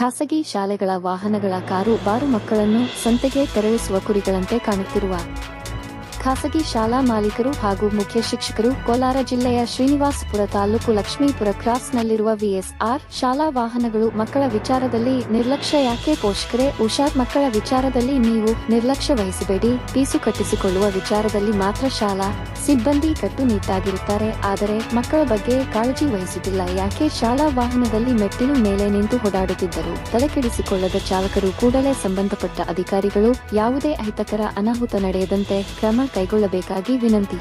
ಖಾಸಗಿ ಶಾಲೆಗಳ ವಾಹನಗಳ ಕಾರು ಬಾರು ಮಕ್ಕಳನ್ನು ಸಂತೆಗೆ ತೆರಳಿಸುವ ಕುರಿಗಳಂತೆ ಕಾಣುತ್ತಿರುವ ಖಾಸಗಿ ಶಾಲಾ ಮಾಲೀಕರು ಹಾಗೂ ಮುಖ್ಯ ಶಿಕ್ಷಕರು ಕೋಲಾರ ಜಿಲ್ಲೆಯ ಶ್ರೀನಿವಾಸಪುರ ತಾಲೂಕು ಲಕ್ಷ್ಮೀಪುರ ಕ್ರಾಸ್ನಲ್ಲಿರುವ ವಿಎಸ್ಆರ್ ಶಾಲಾ ವಾಹನಗಳು ಮಕ್ಕಳ ವಿಚಾರದಲ್ಲಿ ನಿರ್ಲಕ್ಷ್ಯ ಯಾಕೆ ಪೋಷಕರೇ ಹುಷಾರ್ ಮಕ್ಕಳ ವಿಚಾರದಲ್ಲಿ ನೀವು ನಿರ್ಲಕ್ಷ್ಯ ವಹಿಸಬೇಡಿ, ಪೀಸು ಕಟ್ಟಿಸಿಕೊಳ್ಳುವ ವಿಚಾರದಲ್ಲಿ ಮಾತ್ರ ಶಾಲಾ ಸಿಬ್ಬಂದಿ ಕಟ್ಟುನಿಟ್ಟಾಗಿರುತ್ತಾರೆ ಆದರೆ ಮಕ್ಕಳ ಬಗ್ಗೆ ಕಾಳಜಿ ವಹಿಸುತ್ತಿಲ್ಲ. ಯಾಕೆ ಶಾಲಾ ವಾಹನದಲ್ಲಿ ಮೆಟ್ಟಿಲು ಮೇಲೆ ನಿಂತು ಓಡಾಡುತ್ತಿದ್ದರು? ತಲೆಕೆಡಿಸಿಕೊಳ್ಳದ ಚಾಲಕರು ಕೂಡಲೇ ಸಂಬಂಧಪಟ್ಟ ಅಧಿಕಾರಿಗಳು ಯಾವುದೇ ಅಹಿತಕರ ಅನಾಹುತ ನಡೆಯದಂತೆ ಕ್ರಮ ಕೈಗೊಳ್ಳಬೇಕಾಗಿ ವಿನಂತಿ.